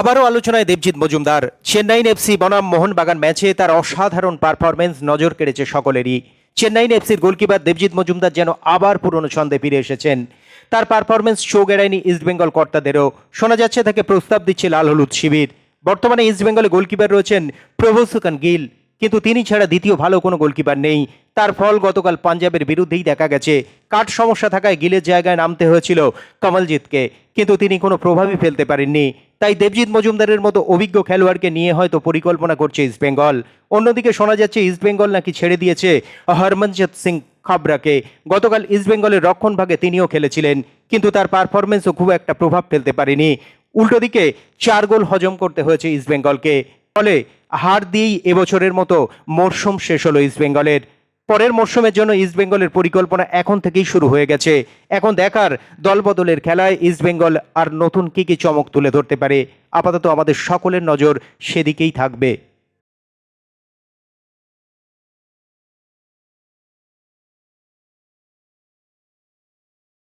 আবারও আলোচনায় দেবজিৎ মজুমদার। চেন্নাইন এফসি বনাম মোহনবাগান ম্যাচে তার অসাধারণ পারফরমেন্স নজর কেড়েছে সকলেরই। চেন্নাইন এফসির গোলকিপার দেবজিৎ মজুমদার যেন আবার পুরনো ছন্দে ফিরে এসেছেন। তার পারফরমেন্স চোখ গেড়ায়নি ইস্টবেঙ্গল কর্তাদেরও। শোনা যাচ্ছে তাকে প্রস্তাব দিচ্ছে লাল হলুদ শিবির। বর্তমানে ইস্টবেঙ্গলে গোলকিপার রয়েছেন প্রভুসুকান গিল। কিন্তু তিনি ছাড়া দ্বিতীয় ভালো কোনো গোলকিপার নেই। তার ফল গতকাল পাঞ্জাবের বিরুদ্ধেই দেখা গেছে। কাঠ সমস্যা থাকায় গিলের জায়গায় নামতে হয়েছিল কমলজিৎকে, কিন্তু তিনি কোনো প্রভাবই ফেলতে পারেননি। তাই দেবজিৎ মজুমদারের মতো অভিজ্ঞ খেলোয়াড়কে নিয়ে হয়তো পরিকল্পনা করছে ইস্টবেঙ্গল অন্যদিকে শোনা যাচ্ছে ইস্টবেঙ্গল নাকি ছেড়ে দিয়েছে হরমনজিৎ সিং খাবরাকে। গতকাল ইস্টবেঙ্গলের রক্ষণভাগে তিনিও খেলেছিলেন, কিন্তু তার পারফরমেন্সও খুব একটা প্রভাব ফেলতে পারেনি। উল্টো দিকে চার গোল হজম করতে হয়েছে ইস্টবেঙ্গলকে ফলে হার দিয়েই এবছরের মতো মরশুম শেষ হলো ইস্টবেঙ্গলের পরের মরশুমের জন্য ইস্টবেঙ্গলের পরিকল্পনা এখন থেকেই শুরু হয়ে গেছে। এখন দেখার দলবদলের খেলায় ইস্টবেঙ্গল আর নতুন কী কী চমক তুলে ধরতে পারে, আপাতত আমাদের সকলের নজর সেদিকেই থাকবে।